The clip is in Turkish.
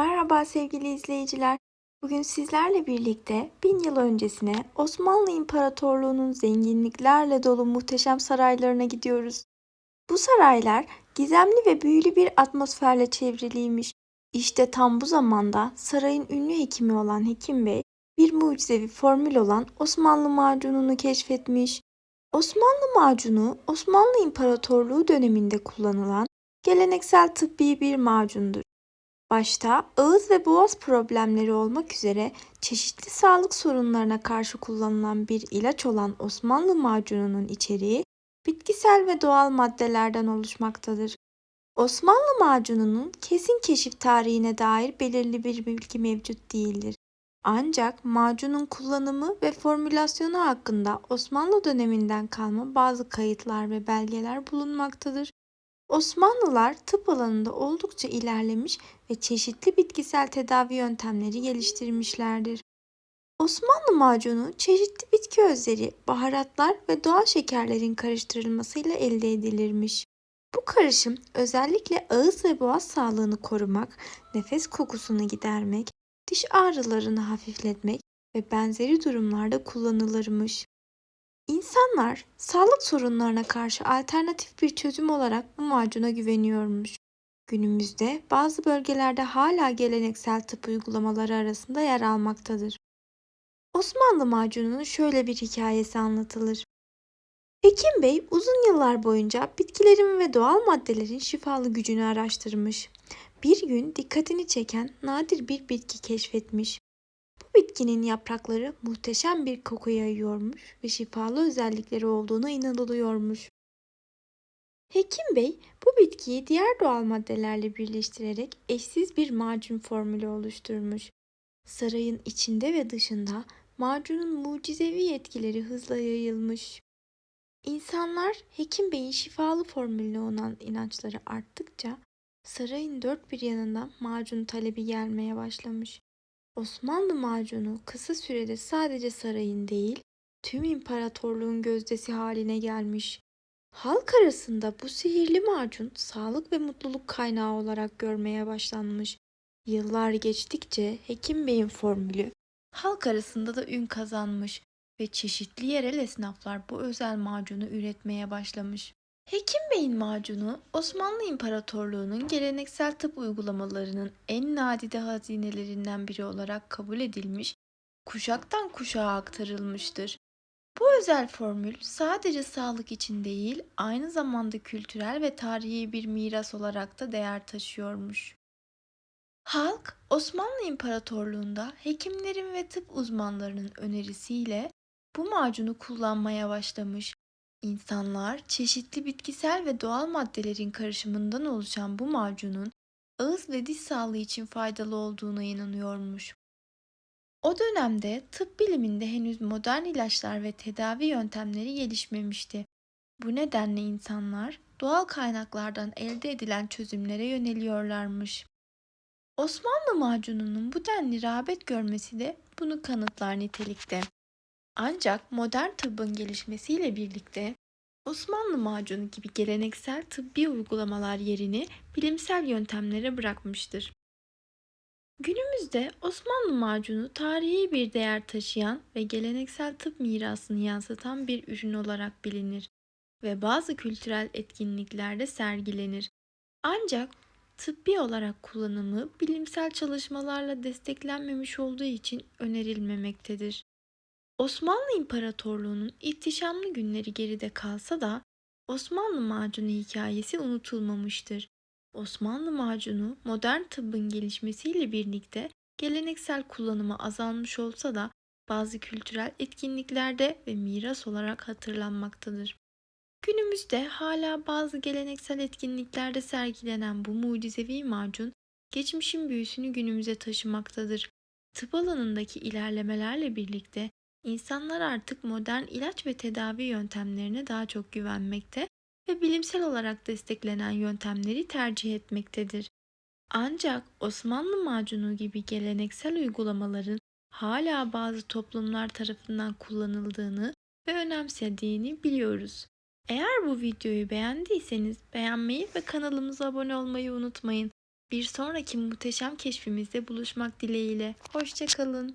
Merhaba sevgili izleyiciler. Bugün sizlerle birlikte bin yıl öncesine Osmanlı İmparatorluğu'nun zenginliklerle dolu muhteşem saraylarına gidiyoruz. Bu saraylar gizemli ve büyülü bir atmosferle çevriliymiş. İşte tam bu zamanda sarayın ünlü hekimi olan Hekim Bey bir mucizevi formül olan Osmanlı macununu keşfetmiş. Osmanlı macunu Osmanlı İmparatorluğu döneminde kullanılan geleneksel tıbbi bir macundur. Başta ağız ve boğaz problemleri olmak üzere çeşitli sağlık sorunlarına karşı kullanılan bir ilaç olan Osmanlı macununun içeriği bitkisel ve doğal maddelerden oluşmaktadır. Osmanlı macununun kesin keşif tarihine dair belirli bir bilgi mevcut değildir. Ancak macunun kullanımı ve formülasyonu hakkında Osmanlı döneminden kalma bazı kayıtlar ve belgeler bulunmaktadır. Osmanlılar tıp alanında oldukça ilerlemiş ve çeşitli bitkisel tedavi yöntemleri geliştirmişlerdir. Osmanlı macunu çeşitli bitki özleri, baharatlar ve doğal şekerlerin karıştırılmasıyla elde edilirmiş. Bu karışım özellikle ağız ve boğaz sağlığını korumak, nefes kokusunu gidermek, diş ağrılarını hafifletmek ve benzeri durumlarda kullanılırmış. İnsanlar sağlık sorunlarına karşı alternatif bir çözüm olarak bu macuna güveniyormuş. Günümüzde bazı bölgelerde hala geleneksel tıp uygulamaları arasında yer almaktadır. Osmanlı macununun şöyle bir hikayesi anlatılır. Hekim Bey uzun yıllar boyunca bitkilerin ve doğal maddelerin şifalı gücünü araştırmış. Bir gün dikkatini çeken nadir bir bitki keşfetmiş. Bitkinin yaprakları muhteşem bir koku yayıyormuş ve şifalı özellikleri olduğuna inanılıyormuş. Hekim Bey bu bitkiyi diğer doğal maddelerle birleştirerek eşsiz bir macun formülü oluşturmuş. Sarayın içinde ve dışında macunun mucizevi etkileri hızla yayılmış. İnsanlar Hekim Bey'in şifalı formülüne olan inançları arttıkça sarayın dört bir yanından macun talebi gelmeye başlamış. Osmanlı macunu kısa sürede sadece sarayın değil, tüm imparatorluğun gözdesi haline gelmiş. Halk arasında bu sihirli macun sağlık ve mutluluk kaynağı olarak görmeye başlanmış. Yıllar geçtikçe Hekim Bey'in formülü halk arasında da ün kazanmış ve çeşitli yerel esnaflar bu özel macunu üretmeye başlamış. Hekim Bey'in macunu Osmanlı İmparatorluğu'nun geleneksel tıp uygulamalarının en nadide hazinelerinden biri olarak kabul edilmiş, kuşaktan kuşağa aktarılmıştır. Bu özel formül sadece sağlık için değil, aynı zamanda kültürel ve tarihi bir miras olarak da değer taşıyormuş. Halk Osmanlı İmparatorluğu'nda hekimlerin ve tıp uzmanlarının önerisiyle bu macunu kullanmaya başlamış. İnsanlar çeşitli bitkisel ve doğal maddelerin karışımından oluşan bu macunun ağız ve diş sağlığı için faydalı olduğuna inanıyormuş. O dönemde tıp biliminde henüz modern ilaçlar ve tedavi yöntemleri gelişmemişti. Bu nedenle insanlar doğal kaynaklardan elde edilen çözümlere yöneliyorlarmış. Osmanlı macununun bu denli rağbet görmesi de bunu kanıtlar nitelikte. Ancak modern tıbbın gelişmesiyle birlikte Osmanlı macunu gibi geleneksel tıbbi uygulamalar yerini bilimsel yöntemlere bırakmıştır. Günümüzde Osmanlı macunu tarihi bir değer taşıyan ve geleneksel tıp mirasını yansıtan bir ürün olarak bilinir ve bazı kültürel etkinliklerde sergilenir. Ancak tıbbi olarak kullanımı bilimsel çalışmalarla desteklenmemiş olduğu için önerilmemektedir. Osmanlı İmparatorluğu'nun ihtişamlı günleri geride kalsa da Osmanlı macunu hikayesi unutulmamıştır. Osmanlı macunu modern tıbbın gelişmesiyle birlikte geleneksel kullanımı azalmış olsa da bazı kültürel etkinliklerde ve miras olarak hatırlanmaktadır. Günümüzde hala bazı geleneksel etkinliklerde sergilenen bu mucizevi macun geçmişin büyüsünü günümüze taşımaktadır. Tıp alanındaki ilerlemelerle birlikte İnsanlar artık modern ilaç ve tedavi yöntemlerine daha çok güvenmekte ve bilimsel olarak desteklenen yöntemleri tercih etmektedir. Ancak Osmanlı macunu gibi geleneksel uygulamaların hala bazı toplumlar tarafından kullanıldığını ve önemsediğini biliyoruz. Eğer bu videoyu beğendiyseniz beğenmeyi ve kanalımıza abone olmayı unutmayın. Bir sonraki muhteşem keşfimizde buluşmak dileğiyle. Hoşça kalın.